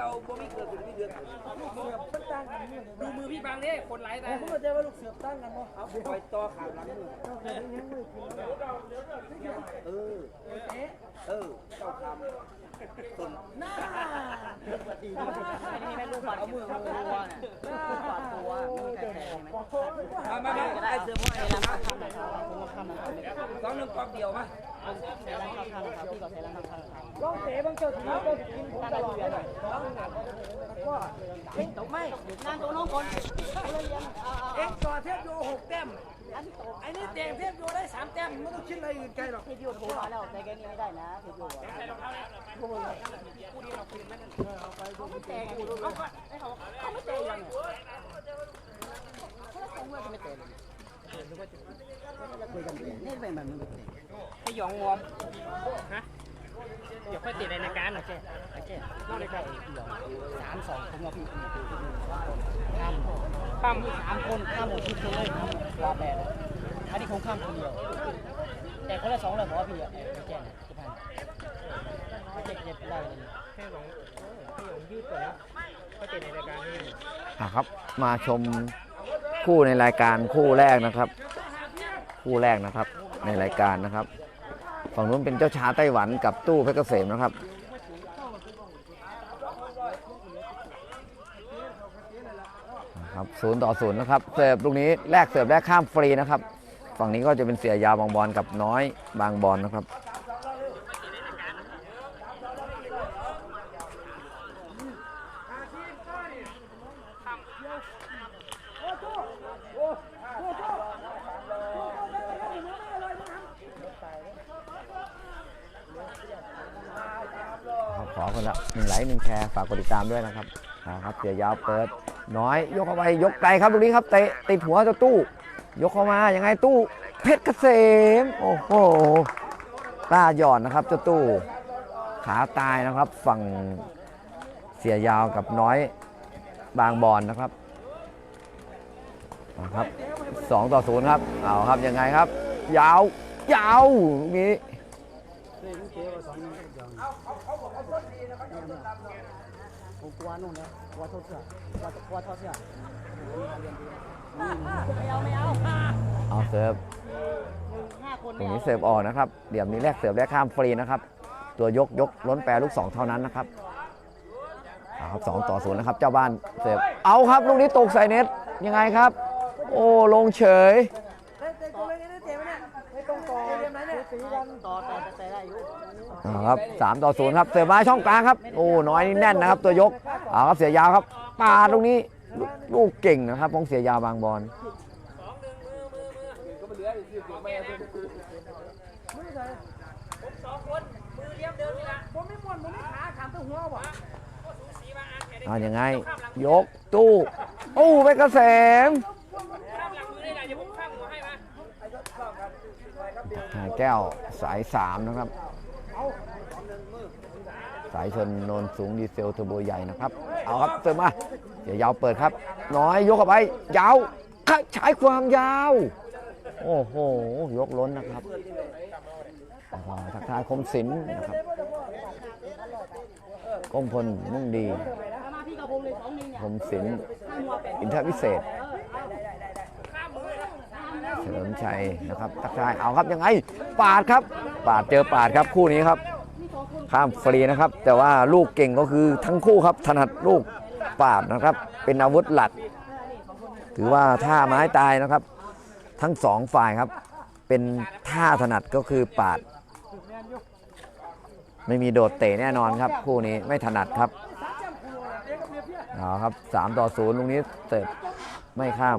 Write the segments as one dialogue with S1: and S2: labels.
S1: จ้าบ่มีเกิดขึ้นที่เดือน
S2: มันต่างกันเนี่
S3: ดูมือพี่บางนี่คนไร้แต่
S2: ผมเข้าใจว่าลูกเสือบตั้งกันบ่
S1: เอาไปต่อขาหลัง
S2: เลย
S1: เออ
S2: เอ๊ะ
S1: เออเจ้าทำ ต้น
S2: น่า
S4: นี่ไม่รู้ฝัดมือมือตัวเนี่ยฝัดตัวมือแข็งไมา
S1: มามาไอ้เสือพ่อไอ้
S4: เละรั่มข้างนะครับผมข้างนะครับ
S1: สองหนึ่งกองเดียวมา
S4: ผมเซรั่มข้างนะครับพี่ก็เซรั่มข้างนะครับ
S2: ลองเตะบางเจ้าถือว่าบ่กินผมตลอดเลยก็
S4: เฮ้ยตกไม่งานตัวน้องคนเลยยัง
S2: เอ็กซ์ต่อเทพโยหกแต้ม ไอ้นี่เตะเทพโยได้สามแต้มไม่ต้องคิดอะไรอื่นไกลหรอกเพี่
S4: ยูโทรมาแล้วแต่แกนี้ไม่ได้นะเพี่ยูเขาไม่เตะกูดูเขาเขาไม่เตะยังเนี่ยเขาคงว่าจะไม่เตะเลยคุยกันเองนี่เป็นแบบมึงเตะ
S3: ให้ยองวอร์มฮะ เดี๋ยวค่อยติดในรายการ
S4: โอเคโอเคนอกในใจเดียวสามสองผมกับพี่ข้าม
S3: ข้าม
S4: สามคนข้ามหมดทุกคนเลยรอบแรกอันนี้คงข้ามคนเดียวแต่คนละสองเลยบอกว่าพี่อะไม่แจ้งนะที่ผ่านเจ็บเจ็บได้เลย
S3: ให้ยองให้ยองยืดก่อนนะค่อยติดในรายการนี่
S5: อะครับ มาชมคู่ในรายการคู่แรกนะครับ คู่แรกนะครับ ในรายการนะครับ ฝั่งนู้นเป็นเจ้าชาไต้หวันกับตู้เพชรเกษมนะครับ ครับศูนย์ต่อศูนย์นะครับ เสิร์ฟลูกนี้แลกเสิร์ฟแลกข้ามฟรีนะครับ ฝั่งนี้ก็จะเป็นเสียยาวบางบอลกับน้อยบางบอลนะครับ ครับข อคนละหนึ่งไลค์หนึ่งแชร์ฝากกดติดตามด้วยนะครับนะครับเสียยาวเปิด น้อยยกเข้าไปยกไกลครับตรงนี้ครับเตะติดหัวเจ้าตู้ ยกเข้ามายังไงตู้เพชรเกษมโอ้โหกล้าหย่อนนะครับเจ้าตู้ขาตายนะครับ ฝั่งเสียยาวกับน้อยบางบอลนะครับนะครับสองต่อศูนย์ครับเอาครับยังไงครับ ยาวยาวนี้
S4: ผม กลัวนู่นนะกลัวโทษเสือกลัวกลัวโทษเสือไม่เอาไม่เอา
S5: เอาเสิร์ฟ
S4: ห้าคน
S5: ตรงนี้เสิร์ฟออกนะครับเดี๋ยวนี้แลกเสิร์ฟแลกข้ามฟรีนะครับ ตัวยกยกล้นแปรลูกสองเท่านั้นนะครับเอาครับสองต่อศูนย์นะครับ เจ้าบ้านเสิร์ฟเอาครับ ลูกนี้ตกใส่เน็ตยังไงครับ โอ้ลงเฉย
S2: เอา
S5: ครับสามต่อศูนย์ครับเสิร์ฟมาช่องกลางครับโอ้น้อยนี่แน่นนะครับ ตัวยกเอาครับเสียยาวครับปาดลูกนี้ลูกลูกเก่งนะครับของเสียยาวบางบอล
S2: มือใส่ผมสองคนมือเรียบเดิมนี่ละผมไม่ม่วนผมไม่ขาขามตัวหัวบ่
S5: เอายังไง ยกตู้ตู้ไปเกษม
S3: ข้ามหลังมือได้เลยเดี๋ยวผมข้ามหัวให้มา
S5: หาแก้วสายสามนะครับ สายชนโนนสูงดีเซลเทอร์โบใหญ่นะครับ เอาครับเติมมาเดี๋ยวยาวเปิดครับ น้อยยกเข้าไป ยาวใช้ความยาว โอ้โห ยกล้นนะครับทักทายคมสินนะครับกมพลมุ่งดี
S4: มาพี่กับผมเลยสองหนึ่งเนี่ย
S5: คมสินอินทรวิเศษ เฉลิมชัยนะครับทักทายเอาครับยังไง ปาดครับ ปาดเจอปาดครับคู่นี้ครับ ข้ามฟรีนะครับ แต่ว่าลูกเก่งก็คือทั้งคู่ครับถนัดลูกปาดนะครับ เป็นอาวุธหลัก ถือว่าท่าไม้ตายนะครับ ทั้งสองฝ่ายครับ เป็นท่าถนัดก็คือปาด ไม่มีโดดเตะแน่นอนครับ คู่นี้ไม่ถนัดครับเอาครับ3ต่อ0ลูกนี้เตะไม่ข้าม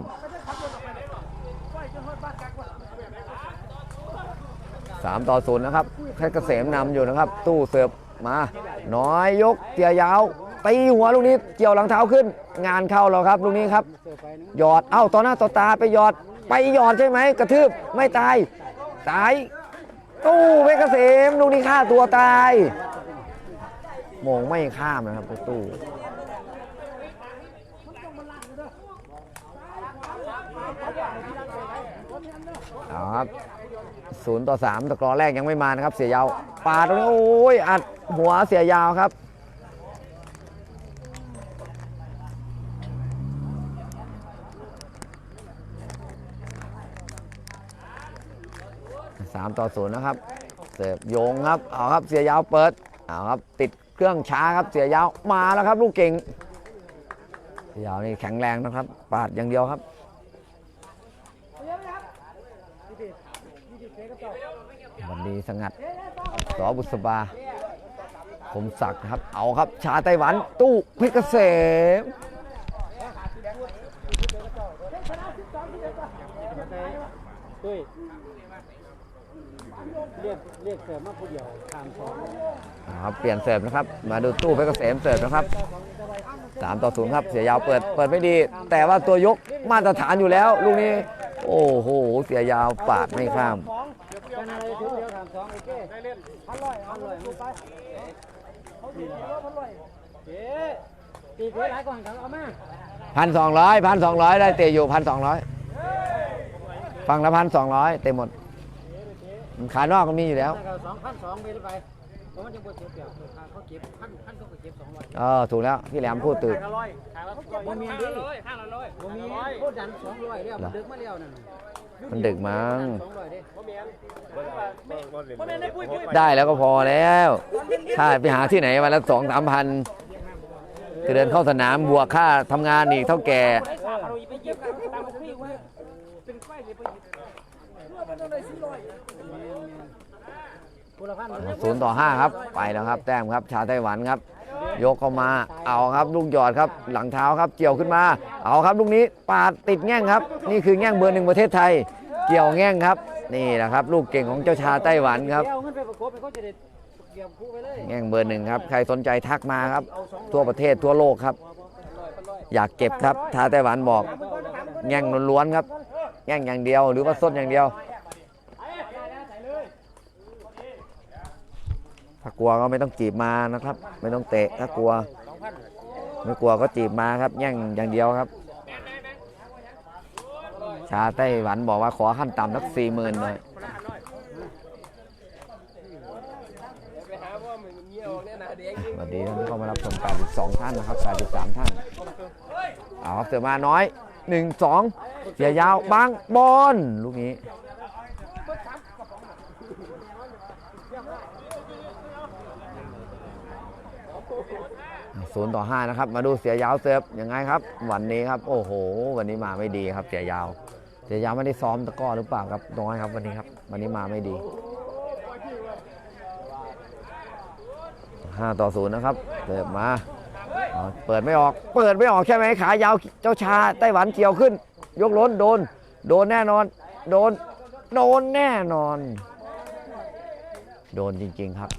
S5: สามต่อศูนย์นะครับแค่เกษมนำอยู่นะครับ ตู้เสิร์ฟมา น้อยยกเตียยาวตีหัวลูกนี้เกี่ยวหลังเท้าขึ้น งานเข้าแล้วครับลูกนี้ครับ หยอดเอ้าต่อหน้าต่อตาไปหยอดไปหยอดใช่ไหมกระทืบไม่ตายตายตู้เพชรเกษมลูกนี้ฆ่าตัวตายโมงไม่ข้ามนะครับตู้เอาครับ 0ต่อ3ตะกรอแรกยังไม่มานะครับ เสียยาวปาตรงนี้โอ้ยอัดหัวเสียยาวครับ สามต่อศูนย์นะครับ เสียบโยงครับ เอาครับเสียยาวเปิด เอาครับ ติดเครื่องช้าครับเสียยาวมาแล้วครับ ลูกเก่งเสียยาวนี่แข็งแรงนะครับ ปาดอย่างเดียวครับ วันนี้สงัดสอบุษบาคมศักดิ์ครับเอาครับ ชาไต้หวันตู้พชรเกษม
S6: ตุ้ยเรียกเรียกเสริมมาผู้เดียวทางสอง
S5: ครับเปลี่ยนเสิร์ฟนะครับ มาดูตู้เพชรเกษมเสิร์ฟนะครับสามต่อศูนย์ครับ เสียยาวเปิดเปิดไม่ดี แต่ว่าตัวยกมาตรฐานอยู่แล้ว ลูกนี้ โอ้โห เสียยาวปาดไม่ข้าม
S6: กันอะไรถึงเดียวถามสองโอเคได้เล่นพันร้อยพันร้อยมึงไปเขาดีแล้วพันร้อยเจ๊ตีเพื่อหลายก่อนกันเอามา
S5: พันสองร้อยพันสองร้อยได้เตะอยู่พันสองร้อยฟังละพันสองร้อยเตะหมดขานอกก็มีอยู่แล้ว
S6: สองพันสองไปไป เพราะมันจะบวชเสียเปรียบเขาเก็บพันพันเขาก็เก็บสองร้อย
S5: เออถูกแล้วพี่แหลมพูดตื่น
S3: ห้าร้อยห้าร้อยบ่มีดิห้าร้อย
S6: บ่มีโคตรดันสองร้อยเดียวมันดึกมาแล้วนั่น
S5: มันดึกมั้ง
S6: สองร้อยเด้
S3: บ่มีบ่มีได้ปุ้ยปุ้ย
S5: ได้แล้วก็พอแล้ว ถ้าไปหาที่ไหนวันละสองสามพันคือเดินเข้าสนามบวกค่าทำงานอีกเท่าแก่
S3: ไปสามเราไปเย็บกันตามพี่ว่าเป็นไฟเลยไป
S6: คนละพัน
S5: ศูนย์ต่อห้าครับไปแล้วครับ แต้มครับ ชาไต้หวันครับ ยกเข้ามาเอาครับลูกหยอดครับ หลังเท้าครับเกี่ยวขึ้นมา เอาครับลูกนี้ปาดติดแง่งครับ นี่คือแง่งเบอร์หนึ่งประเทศไทย เกี่ยวแง่งครับ นี่แหละครับ ลูกเก่งของเจ้าชาไต้หวันครับแง่งเบอร์หนึ่งครับใครสนใจทักมาครับ ทั่วประเทศทั่วโลกครับ อยากเก็บครับชาไต้หวันบอก แง่งล้วนๆครับแง่งอย่างเดียวหรือว่าส้นอย่างเดียว ถ้ากลัวก็ไม่ต้องจีบมานะครับ ไม่ต้องเตะถ้ากลัว ไม่กลัวก็จีบมาครับแย่งอย่างเดียวครับ ชาไต้หวันบอกว่าขอขั้นต่ำสักสี่หมื่นเลยสวัสดีท่านที่เข้ามารับชม82 ท่านนะครับ83ท่านเอาครับเสือมาน้อย 1 2เสียยาวบางบอลลูกนี้ ศูนย์ต่อห้านะครับ มาดูเสียยาวเซิร์ฟยังไงครับ วันนี้ครับ โอ้โห วันนี้มาไม่ดีครับ เสียยาว เสียยาวไม่ได้ซ้อมตะก้อหรือเปล่าครับน้อยครับวันนี้ครับ วันนี้มาไม่ดีห้าต่อศูนย์นะครับเสิร์ฟมาเปิดไม่ออก เปิดไม่ออกใช่ไหมขายาวเจ้าชาไต้หวันเกี่ยวขึ้น ยกล้นโดน โดนแน่นอน โดน โดนแน่นอน โดนจริง ๆ ครับ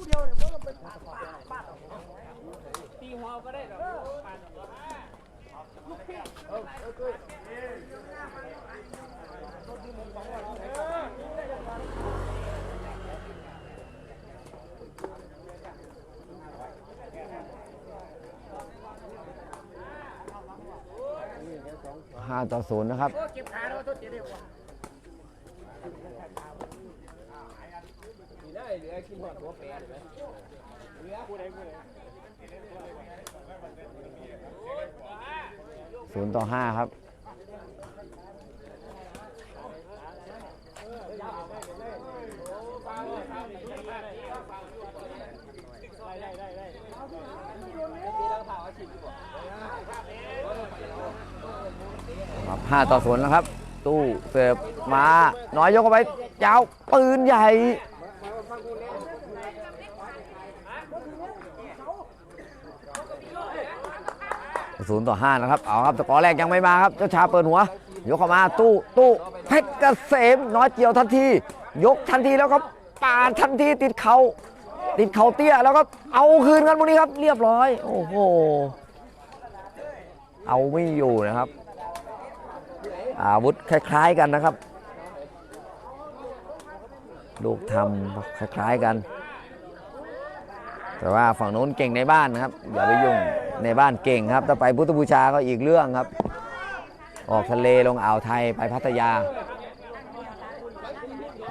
S3: หัวก็ได้ดอก
S5: 5ต่อ0นะครับ
S3: เก็บขาแล้วตัวเจ็บเดียว
S5: 0ต่อ 5ครับครับ5ต่อ0แล้วครับ ตู้เสิร์ฟมา น้อยยกเข้าไปยาวปืนใหญ่ ศูนย์ต่อห้านะครับ เอาครับตะกอแรกยังไม่มาครับ เจ้าชาเปิดหัว ยกเข้ามา ตู้ตู้เพชรเกษมน้อยเกี่ยวทันที ยกทันทีแล้วก็ปาดทันทีติดเขาติดเขาเตี้ยแล้วก็เอาคืนกันพวกนี้ครับ เรียบร้อย โอ้โห เอาไม่อยู่นะครับ อาวุธคล้าย ๆกันนะครับ ลูกทำคล้าย ๆกัน แต่ว่าฝั่งโน้นเก่งในบ้านนะครับ อย่าไปยุ่งในบ้านเก่งครับ ถ้าไปพุทธบูชาก็อีกเรื่องครับ ออกทะเลลงอ่าวไทยไปพัทยา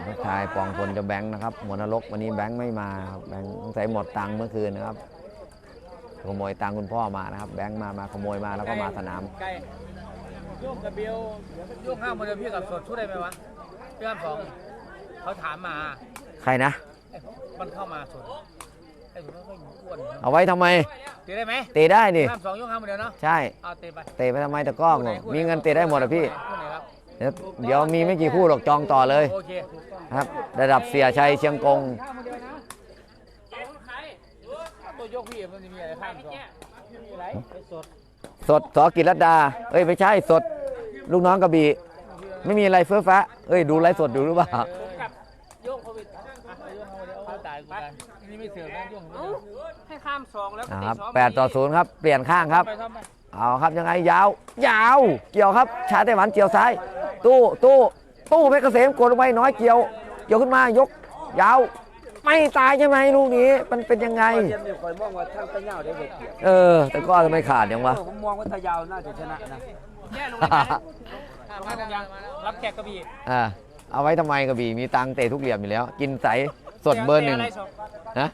S5: ทักทายปองพลจะแบงค์นะครับหมวนรกวันนี้แบงค์ไม่มาครับแบงค์สงสัยหมดตังค์เมื่อคืนนะครับขโมยตังค์คุณพ่อมานะครับ แบงค์มามาขโมยมาแล้วก็มาสนาม
S3: ไก่โยกกับเบลโยกห้ามมันจะพี่กับสดชุดได้ไหมวะพี่ห้ามสองเขาถามมา
S5: ใครนะ
S3: ไอ้มันเข้ามาส่วน ไอ้ผมไม่ค่อยอ้วนนะ
S5: เอาไว้ทำไม
S3: เตะได้ไหม
S5: เตะได้นี่
S3: ข้ามสองยกข้ามเดียวเนาะ
S5: ใช่
S3: เอาเตะไป
S5: เตะไปทำไมตะกร้องมีเงินเตะได้หมดอะพี่
S3: คู่ไหนครับ
S5: เดี๋ยวเดี๋ยวมีไม่กี่คู่หรอกจองต่อเลย
S3: โอเค
S5: ครับ ระดับเสียชัยเชียงกง
S3: ตัวยกพี่มันจะมีอะไรข้ามสองมีอะไรสด
S5: สดสอกิรดา เอ้ยไม่ใช่สด ลูกน้องกระบี่ไม่มีอะไรเฟ้อฟ้า เอ้ยดูไลฟ์สดดูหรือเปล่า
S3: กับโยงโควิดอะโยงโควิดเอาตายกูกันนี่ ไม่เสือกนะโยงให้ข้ามสองแล้วก็
S5: นะ
S3: เตะ
S5: ครับ
S3: สอง
S5: แปดต่อศูนย์ครับ เปลี่ยนข้างครับ
S3: ไปทำไป
S5: เอาครับยังไงยาวยาว เกี่ยวครับ ชาไต้หวันเกี่ยวซ้าย ตู้ตู้ตู้เพชรเกษมกดลงไปน้อยเกี่ยว เกี่ยวขึ้นมายก ยาว ไม่ตายใช่ไหมลูกนี้ มันเป็นยังไง
S1: เทียมอยู่คอยมองว่าทางตะเหยาได้เด็ดเกียรติ
S5: เออ แต่ก็ทำไมขาดยังวะ
S1: ผมมองว่าตะยาวน่าจะชนะนะ
S3: แย่ลงเลยนะข้ามข้ามยังรับแขกกระบี่
S5: อ่าเอาไว้ทำไมกระบี่มีตังค์เตะทุกเหลี่ยมอยู่แล้ว กินใส สดเบอร์หนึ่ง
S3: ตะะไสอ
S5: นะ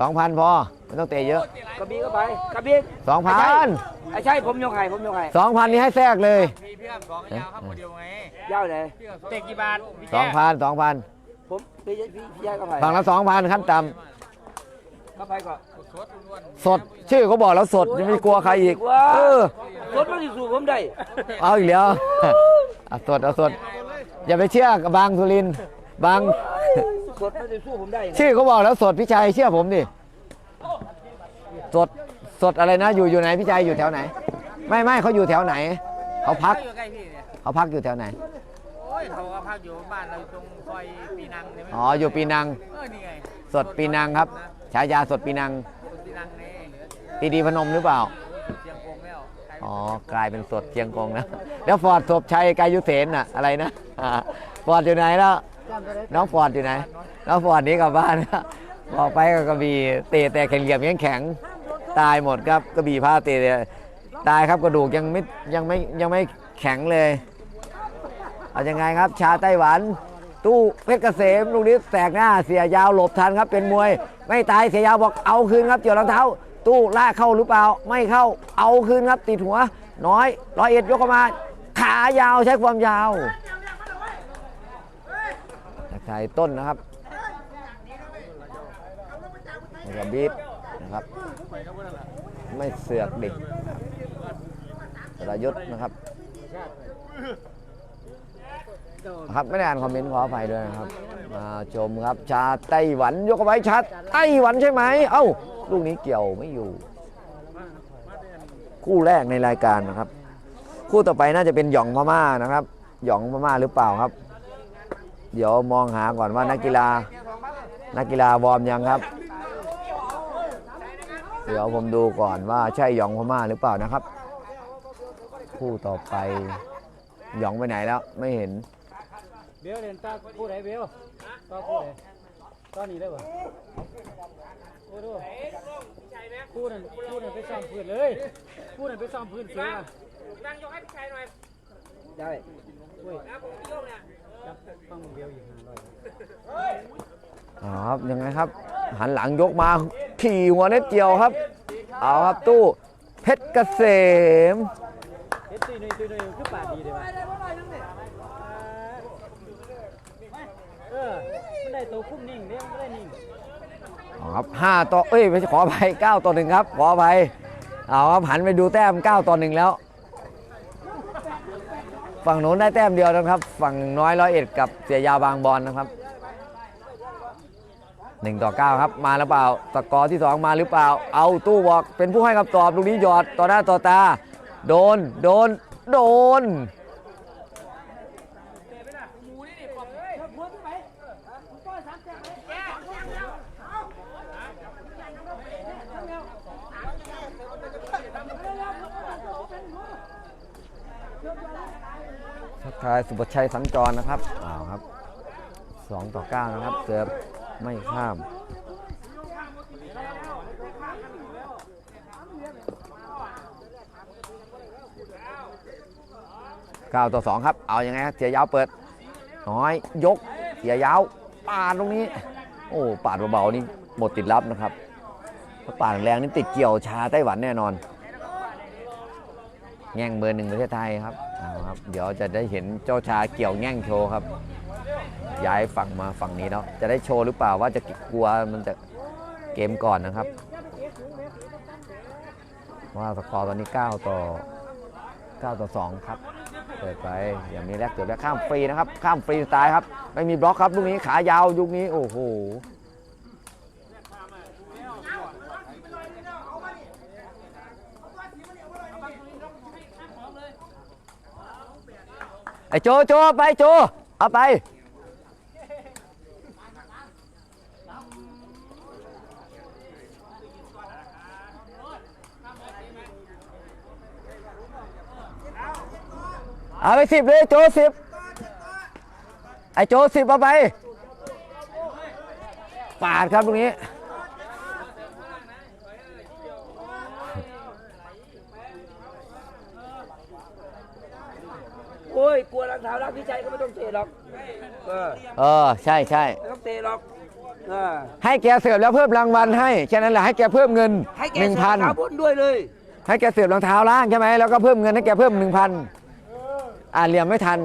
S5: สองพันพอไม่ต้องเตะเยอะ
S1: กระบี่ก็ไปกระบี่
S5: สองพัน
S1: ไอ้ใช่ผมยกให้ผมยกให้
S5: สองพันนี้ให้แทรกเลย
S3: พี่พี่ข้ามสองยาวข้ามคนเดียวไง
S1: ยาวเลย
S3: พี่ข้ามเตะกี่บาทพี่
S5: ส
S3: แจ้
S5: องพันสองพัน
S1: ผมพี่พี่พี่ยายก็ไป
S5: ฝั่งละสองพันขั้นต่
S1: ก็ไปก่อน
S3: สดล้วนำ
S5: สดชื่อเขาบอกแล้วสดยังไม่กลัวใครอีกเออ
S1: รถมันสิสู่ผมได้
S5: เอาอีกแล้วเอาสดเอาสดอย่าไปเชื่อกับบางสุรินทร์ บาง
S1: รถมันสิสู้ผมได้
S5: ชื่อเขาบอกแล้วสดพี่ชัยเชื่อผมดิสดสดอะไรนะ อยู่อยู่ไหนพี่ชัยอยู่แถวไหน ไม่ไม่เขาอยู่แถวไหน เขาพัก
S3: อยู่ใกล้พี่เนี่ย
S5: เขาพักอยู่แถวไหน
S3: โอ้ยเขาก็พักอยู่บ้านเราตรงซอยปีนังเนี่ยไม่
S5: อ๋ออยู่ปีนัง
S3: เออนี่ไง
S5: สดปีนังครับฉายาสดปีนัง
S3: ปีนังนี่เหลือ
S5: ปีดีพนมหรือเปล่า
S3: เชียงกงแล้วใคร
S5: อ๋อกลายเป็นสดเชียงกงนะแล้วฟอร์ดศพชัยกายุเสนน่ะอะไรนะอ่าฟอร์ดอยู่ไหนแล้ว น้องฟอร์ดอยู่ไหน น้องฟอร์ดนี้กลับบ้านบอกไปกับกระบี่เตะแต่แข็งเหลี่ยมยังแข็งตายหมดครับกระบี่พาเตะตายครับกระดูกยังไม่ยังไม่ยังไม่แข็งเลยเอาอยังไงครับ ชาไต้หวัน ตู้เพชรเกษมลูกนี้แตกหน้าเสียยาวหลบทันครับ เป็นมวย ไม่ตายเสียยาวบอกเอาคืนครับเกี่ยวรองเท้า ตู้ลากเข้าหรือเปล่า ไม่เข้าเอาคืนครับติดหัว น้อยร้อยเอ็ดยกเข้ามา ขายาวใช้ความยาว ทักทายต้นนะครับแล้วก็บีบนะครับ ไม่เสือกดิสรยุทธ์นะครับครับไม่ได้อ่านคอมเมนต์ขออภัยด้วยนะครับมาชมครับ ชาไต้หวันยกไว้ชาไต้หวันใช่ไหมเอ้าลูกนี้เกี่ยวไม่อยู่ คู่แรกในรายการนะครับ คู่ต่อไปน่าจะเป็นหยองพม่านะครับ หยองพม่าหรือเปล่าครับ เดี๋ยวมองหาก่อนว่านักกีฬา นักกีฬาวอร์มยังครับ เดี๋ยวผมดูก่อนว่าใช่หยองพม่าหรือเปล่านะครับ คู่ต่อไปหยองไปไหนแล้วไม่เห็น
S6: เบลเรียนตาพูดไหนเบลตาพูดไหนตอนนี้ได้ป่ะโอ้ดูพูดนั่นพูดนั่นไปซ้อมพื้นเลยพูดนั่นไปซ้อมพื้นเสีย
S3: นั่งยกให้พี่ชายหน่อย
S1: ได้
S3: นะผมพี่โยงเนี่ย
S6: รับฟังเบลอยู่ห้าร้อย
S5: ครับยังไงครับ หันหลังยกมาขี่หัวเน็ตเกี่ยวครับ เอาครับตู้เพชรเกษม
S6: เฮ็ดตุยนุยตุยนุยคือปาดีเลยวะเออมันได้ตัวคุ้มนิ่งเนี่ยมันได้นิ่ง
S5: เอาครับห้าต่อเอ้ยไม่ใช่ขออภัยเก้าต่อหนึ่งครับขออภัยเอาครับหันไปดูแต้มเก้าต่อหนึ่งแล้ว ฝั่งโน้นได้แต้มเดียวนะครับ ฝั่งน้อยร้อยเอ็ดกับเสียยาวบางบอลนะครับหนึ่งต่อเก้าครับมาหรือเปล่าสกอร์ที่สองมาหรือเปล่า เอาตู้บอกเป็นผู้ให้คำตอบลูกนี้หยอดต่อหน้าต่อตา โดน โดน โดน ทักทายสุประชัยสัญจรนะครับอ้าวครับ2ต่อ9นะครับเสิร์ฟไม่ข้าม9ต่อ2ครับ เอาอยัางไงเสียยาวเปิดน้อยยกเสียยาวปาดตรงนี้ โอ้ปาดเบาๆนี่หมดติดลับนะครับถ้าปาดแรงนี่ติดเกี่ยวชาไต้หวันแน่นอน แง่งเบอร์หนึ่งประเทศไทยครับ ครับ เดี๋ยวจะได้เห็นเจ้าชาเกี่ยวแง่งโชว์ครับ ย้ายฝั่งมาฝั่งนี้แล้วจะได้โชว์หรือเปล่าว่าจะกลัวมันจะเกมก่อนนะครับ ว่าสกอร์ตอนนี้ 9 ต่อ 9 ต่อ 2 ครับเปิดไปอย่างนี้แรกเกิดแล้วข้ามฟรีนะครับ ข้ามฟรีสไตล์ครับ ไม่มีบล็อกครับลูกนี้ขายาวยุคนี้โอ้โห ไอ้โจโจไปโจ เอาไป เอาไปสิบเลยโจสิบไอ้โจสิบเอาไป ปาดครับตรงนี้
S1: อ้ยกลัวรองเท้ารักพี่ชัยก็ไม่ต้องเตะหรอกเออ
S5: เออใช่ใช่
S1: ไม่ต้องเตะหรอกเออ
S5: ให้แกเสิร์ฟแล้วเพิ่มรางวัลให้แค่นั้นแหละให้แกเพิ่มเงิน
S1: ให้แก
S5: หนึ่งพัน
S1: ใส่รองเท้าบนด้วยเลย
S5: ให้แกเสิร์ฟรองเท้าล่างใช่ไหมแล้วก็เพิ่มเงินให้แกเพิ่มหนึ่งพันอ่าเหลี่ยมไม่ทัน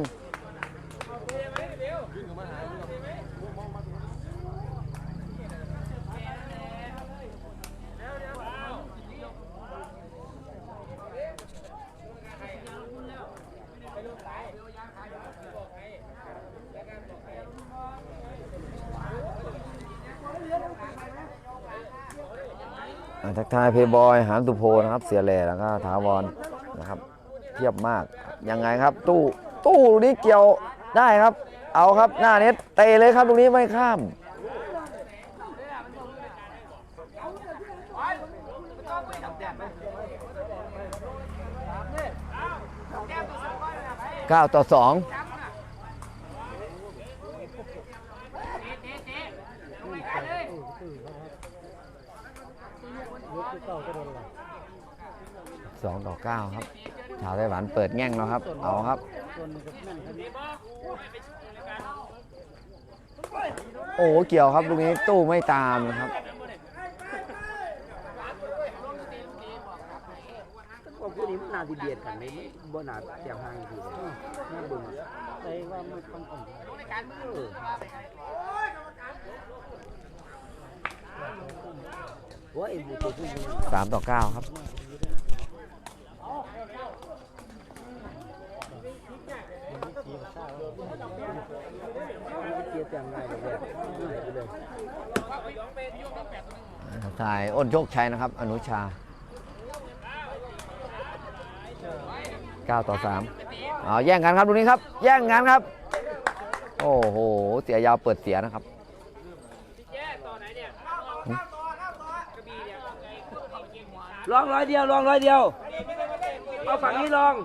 S5: อ่ายเพย์บอย หานสุโพนะครับ เสียแหล่แล้วก็ถาวรนะครับ เทียบมากยังไงครับ ตู้ตู้ลูกนี้เกี่ยวได้ครับ เอาครับหน้าเน็ตเตะเลยครับตรงนี้ไม่ข้ามเก้าต่อสอง สองต่อเก้าครับ ชาวไต้หวันเปิดแง่งแล้วครับ เอาครับ โอ้โหเกี่ยวครับลูกนี้ตู้ไม่ตามนะครับ
S1: พวกนี้มันนาสิเบียดกันเลยมันบ่นาเสียงห่างทีเลยน่าเบิ่ง
S6: ใจว่ามันคำอ่อน
S1: เออโอ้ยบุตรผู้หญิง
S5: สามต่อเก้าครับ
S1: เกียร์จังไงเลยเนี่ยง่ายไปเลย
S5: ถ่ายอ้นโชคชัยนะครับ อนุชา 9 ต่อ 3 เอาแย่งกันครับตรงนี้ครับ แย่งกันครับ โอ้โห เสียยาวเปิดเสียนะครับ
S1: ลองร้อยเดียวลองร้อยเดียว เอาฝั่งนี้ลอง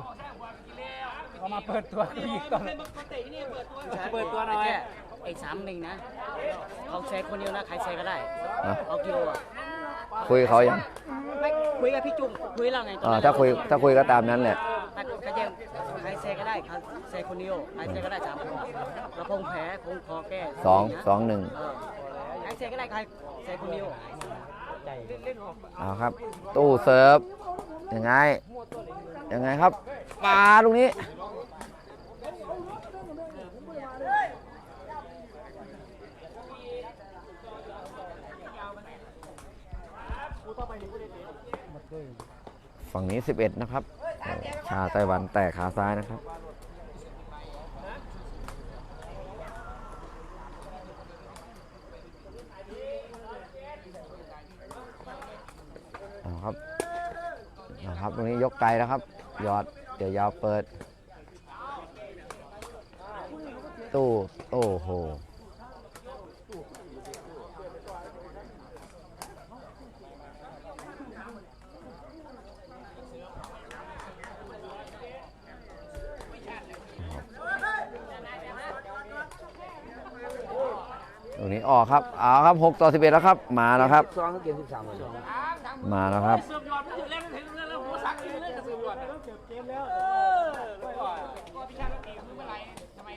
S6: เอามาเปิดตัวอีกตอน
S3: เปิดตัวหน่อย
S4: ไอ้สามหนึ่งนะเขาแชร์คนเดียวนะใครแชร์ก็ได้
S5: ฮะ
S4: เอากิโลอะ
S5: คุยกับเขายัง
S4: ไม่คุยกับพี่จุ่มคุยแล้วไงตอน
S5: อ่า
S4: นั้น
S5: ถ้าคุยถ้าคุยก็ตามนั้นแหละ
S4: ใครใครแจ้งใครแชร์ก็ได้เขาแชร์คนเดียวใครแชร์ก็ได้สามคนกระพงแผลคงคอแก้
S5: สอง
S4: นะ
S5: สองหนึ่ง
S4: เออใครแชร์ก็ได้ใครแชร์คนเดียว
S5: เอาครับ ตู้เซิร์ฟยังไงยังไงครับปลาตรงนี้ฝั่งนี้ 11 นะครับ ชาไต้หวันแตะขาซ้ายนะครับ เอา ครับเอาครับตรงนี้ยกไกลแล้วครับยอดเดี๋ยวยาวเปิด ตู้โอ้โหตรงนี้ออกครับ เอาครับ 6 ต่อ 11 แล้วครับ มาแล้วครับ
S1: สองเกมสิบสาม
S5: มาแล้วครับ
S3: เสือยอดมันถึงเล่นถึงเล่นแล้วหัวสักเลยเล่นกับเสือยอดเกมแล้วเออพี่ชายเกมเมื่อไหร่ทำไม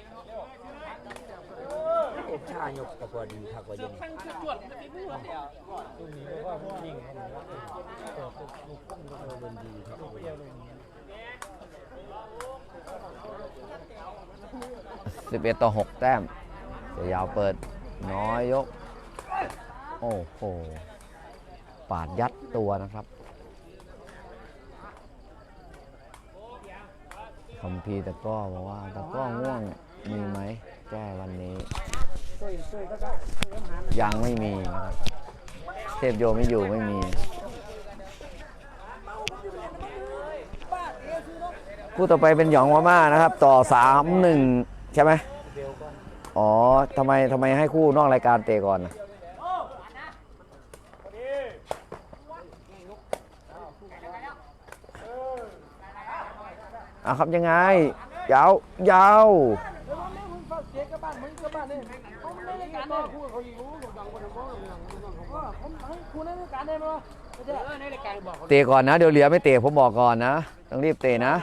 S1: เอ็ดชายกตะกอดีทักไว้ยัง
S3: ทั้งชุดจวดมันจะมีผู้เดียว
S5: 11ต่อ6แต้มจะยาวเปิดน้อยยก โอ้โห ปาดยัดตัวนะครับคำพีตะก้อบอกว่าตะก้อง่วงมีไหมแก้วันนี้ ยังไม่มีนะครับเทพโยไม่อยู่ไม่มีคู่ต่อไปเป็นหยองมาม่านะครับ ต่อ3-1ใช่ไหมอ๋อทำไมทำไมให้คู่นอกรายการเตะก่อนนะ อะครับยังไง ยาวยาว
S2: เตะ
S5: ก่อนนะเดี๋ยวเหลือไม่เตะผมบอกก่อนนะต้องรีบเตะนะ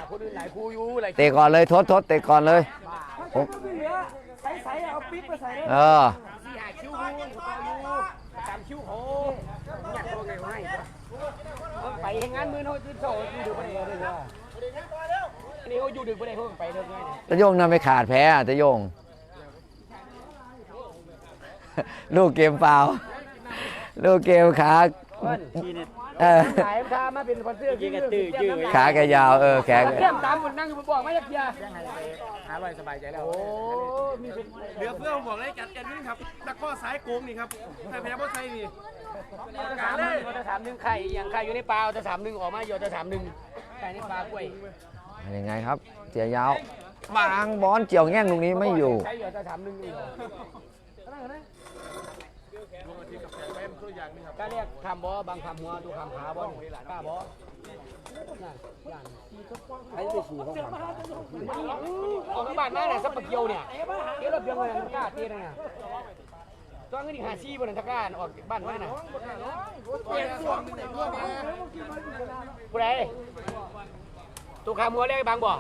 S5: เตะก่อนเลยทดทดเตะก่อนเลย
S2: ถ้าเกิดไม่เออไป
S5: เห
S3: งานมือเขาจะโซ่อยู่ดึกไปเลย ว่าอันนี้เขาอยู่ดึกไปเลยเขาไปเรื่อยๆ
S5: จะโยงนำไปขาดแพ้อะจะโยง ลูกเกมเปล่า ลูกเกมขาเออ
S3: สายพามาเป็นคนเสื้อยืดตื้อยืด
S5: ขาแกยาวเออแขน
S3: เทียมตามคนนั่งอยู่บอกไม่ได้เพียหาลอยสบายใจแล้วโอ้มีเป็น
S2: เหลือเพื่อนผมบอกเลยจัดกันนี่ครับตะก้อสายโกงนี่ครับใครพยายามว่าใช่นี่
S3: ถามหนึ่งจะถามหนึ่งไข่อย่างไข่อยู่ในปลาจะถามหนึ่งออกมาอยู่จะถามหนึ่งไข่ในปลากล้วย
S5: ยังไงครับ เจียยาววางบอลเจียวแง่งลูกนี้ไม่อยู่
S3: ใช่อยู่จะถามหนึ่งอยู่ก็เรียกคำบอบางคำหัวดูคำขาบอลกล้าบอ
S1: ไอ้ไปขี่เขาผ่าน
S3: ออกบ้านมาเนี่ยสับปะเกียวเนี่ยเดี๋ยวเราเบียงเงินกล้าเตี้ยนะตัวเงินอีกหาซี่บนทักการออกบ้านมาน่ะผู้ใด ตัวขามัวเรียกบางบ่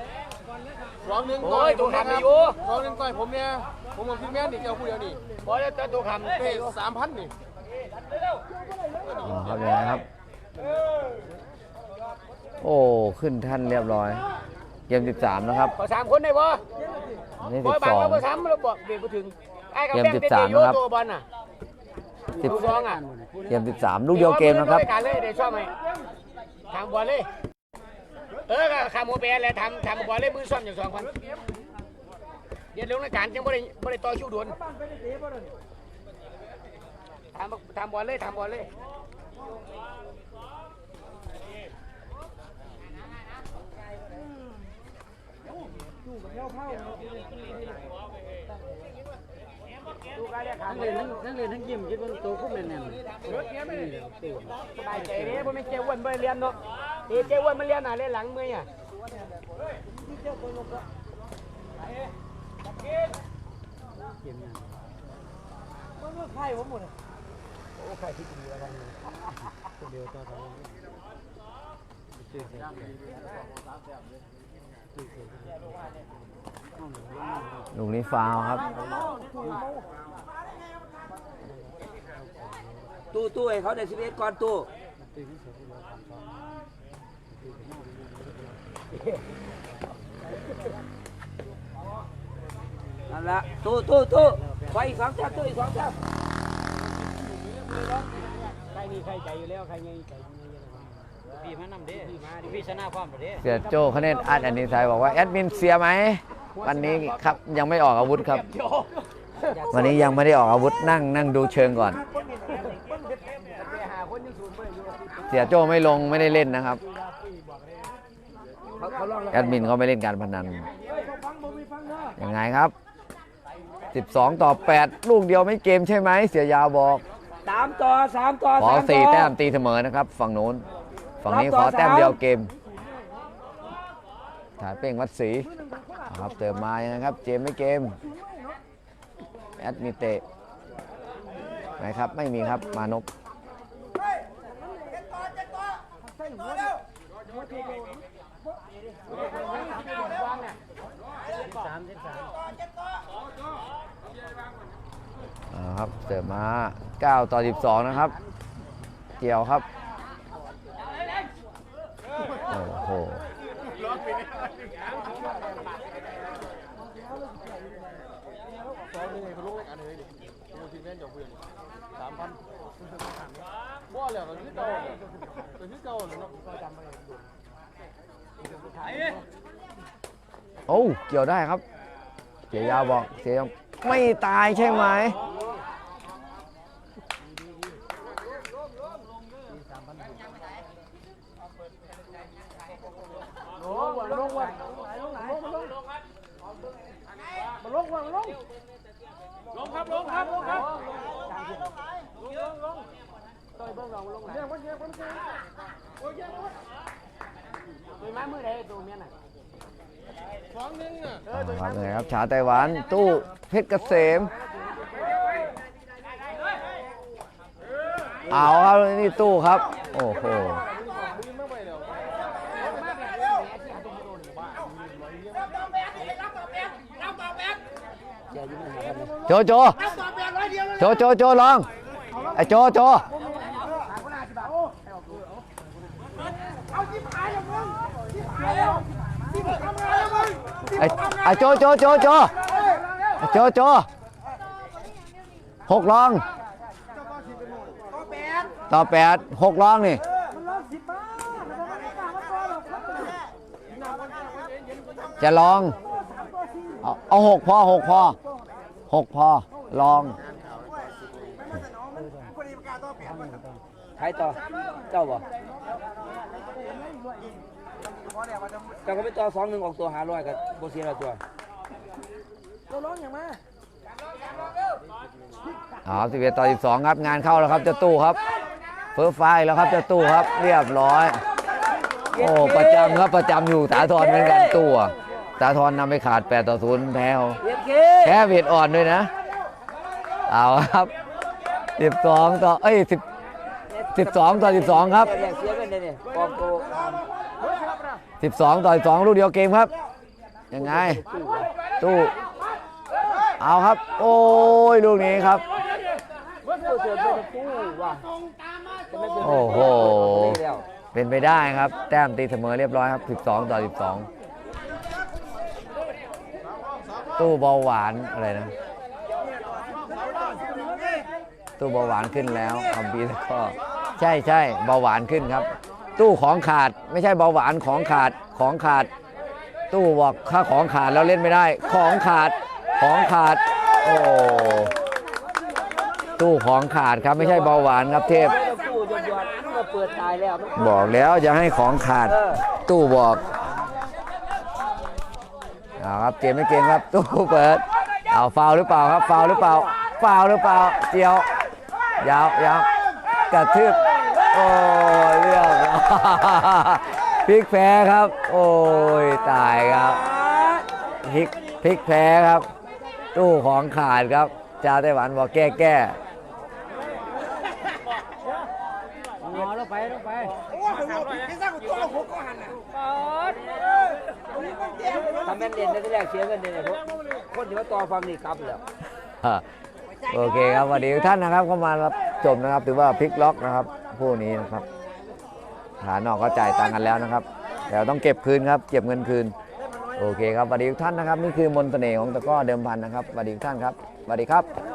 S2: สองหนึ่ง
S3: โอ้ยตัวขำไม่อยู่
S2: สองหนึ่งก้อยผมเนี่ยผมกับพี่แม่นี่เจ้าผู้เดียวนี่
S3: บ่แล้วตัวขำ
S2: เตะสามพันนี่
S5: อ๋อครับยังไงครับ โอ้ขึ้นท่านเรียบร้อย เกม 13 นะครับ
S3: ขอสามคนได้บ่
S5: อันนี่
S3: บ่บางเราบ่
S5: 12
S3: ซ้ำเราบอกเบียดบ่ถึงไอ้กับ
S5: เกม
S3: แป้งเตะ
S5: 13
S3: อยู่
S5: นะครับ
S3: ตัวบอลน่ะตัวสองอะ
S5: เกม 13 ลูกเดียวเกมนะครับ
S3: การเลยเดี๋ยวชอบไหมทางบอลเลย เออขาหมเปแล้วทำทำบอลเลยมือซ้อมอย่างสองคนเดี๋ยวลงในการจังบ่ได้บ่ได้ต่อชิวด่วนทำทำบอลเลยทำบอลเลย
S6: ทั้ งเล่นทั้งทั้งเล่นทั้งยิ้มคิดว่าตัวคุ้มแน่น
S3: สบายใจเด้บ่แม่นเจ้าอ้วนบ่ได้เรียนเนาะเอ้เจ้าอ้วนมันเรียนหน้าเรียนหลังเมื่อยอะ
S2: มันก็ไข่ผมหมด
S5: ลูกนี้ฟาวล์ครับ
S1: ตู้ตู้ให้เขาได้สิบเอ็ดก่อนตู้นั่นละตู้ตู้ตู้ไปอีกสองจับตู้อีกสองจับ
S3: ใครมีใครใจอยู่แล้วใครยังใจ
S6: พี่มานำเด้พี่ชนะความเด้
S5: เสียโจ้คะแนนอัดอันนี้ไทยบอกว่าแอดมินเสียไหมวันนี้ครับยังไม่ออกอาวุธครับ วันนี้ยังไม่ได้ออกอาวุธนั่งนั่งดูเชิงก่อน
S3: ไปหาคนยังสูนบ่ได้อยู่
S5: เสียโจ้ไม่ลงไม่ได้เล่นนะครับ
S1: เขาเขาลอง
S5: แอดมินเขาไม่เล่นการพนันยังไงครับ 12 ต่อ 8 ลูกเดียวไม่เกมใช่ไหมเสียยาวบอก
S1: สามต่อสามต่อ
S5: ขอ
S1: สามต่อ
S5: สี่แต้มตีเสมอนะครับ ฝั่งโน้น ฝั่งนี้ขอแต้มเดียวเกมถ่ายเป้งวัดสีครับเติมมายังไงครับ เจมไม่เกมแอดมิเตะไหนครับไม่มีครับมานพ อ่า ครับเสิร์ฟมา 9 ต่อ 12 นะครับ เกี่ยวครับ โอ้โห
S2: สองหนึ่งไอ้พลุกอันนี้แม่นจบเพื่อนสามพันบ่แล้วก็คือเก่าก็คือเก่าเนาะ
S5: โอ้เกี่ยวได้ครับ เสียยาวบอกเสียไม่ตายใช่ไหม
S2: ลงว่ะลงว่ะลงไหนลงลงลงครับลงว่ะมาลงลงครับลงครับลงครับลงลงลงต่อยเบิ่งเราลงไหน
S3: ตัวมามือใดตัวเมียน่ะ
S2: สองหนึ่งอะ
S5: เอะครับยังไงครับชาไต้หวันตู้เพชรเกษมเอาครับนี่ตู้ครับ โอ้โหโจโจโจโจโจลองไอโจโจ ไอ้โจโจโจโจโจโจหกลอง ต่อแปดหกลองนี่จะลอง เอาเอาหกพอหกพอหกพอลอง
S1: ใครต่อ เจ้าบ่ เจ้าก็ไปต่อสองหนึ่งออกตัวหาร้อยกับโบเซียละตัว
S2: เราร้องอย่างมา
S5: เอาสิบเอ็ดต่อสิบสองครับงานเข้าแล้วครับเจ้าตู้ครับ เฟิร์ฟไฟล์แล้วครับเจ้าตู้ครับ เรียบร้อย โอ้ประจำครับประจำอยู่สาทรเหมือนกันตู้อะสาทรนำไปขาด8ต่อ0แพ้เขา
S1: เย็นเค
S5: แพ้เวทอ่อนด้วยนะ เอาครับ12ต่อเอ้ย10 12ต่อ12ครับ
S1: แยกเสียกันเลยเนี่ยกองโต
S5: 12 ต่อ12ลูกเดียวเกมครับ ยังไง ตู้เอาครับ โอ้ยลูกนี้ครับ โอ้โห เป็นไปได้ครับ แต้มตีเสมอเรียบร้อยครับ 12 ต่อ 12 ตู้เบาหวานอะไรนะ ตู้เบาหวานขึ้นแล้วคอมพิวก็ ใช่ใช่เบาหวานขึ้นครับ ตู้ของขาดไม่ใช่เบาหวานของขาดของขาด ตู้บอกถ้าของขาดแล้วเล่นไม่ได้ ของขาดของขาด โอ้ตู้ของขาดครับไม่ใช่เบาหวานครับเทพ
S1: ตู้หยอดหยอดมันก็เปิดตายแล้วมัน
S5: บอกแล้วจะให้ของขาด
S1: เออ
S5: ตู้บอกเอาครับเกมไม่เกมครับตู้เปิดเอาฟาวล์หรือเปล่าครับฟาวล์หรือเปล่าฟาวล์หรือเปล่าเจียวยาวยาวกระทืบ โอ้ยเรื่องพลิกแพ้ครับ โอ้ยตายครับพลิกพลิกแพ้ครับ ตู้ของขาดครับชาวไต้หวันบอกแก้แก้
S6: งอลงไปลงไป
S1: ทำแม่นเด่นในที่แรกเสียเงินเด่นเลยคนที่ว่าต่อฟังนี่กลับแล้ว
S5: โอเคครับสวัสดีทุกท่านนะครับเข้ามารับชมนะครับ ถือว่าพลิกล็อกนะครับ ผู้นี้นะครับฐานนอกก็จ่ายตังกันแล้วนะครับแต่ต้องเก็บคืนครับ เก็บเงินคืน โอเคครับสวัสดีทุกท่านนะครับ นี่คือมนต์เสน่ห์ของตะก้อเดิมพันนะครับสวัสดีทุกท่านครับสวัสดีครับ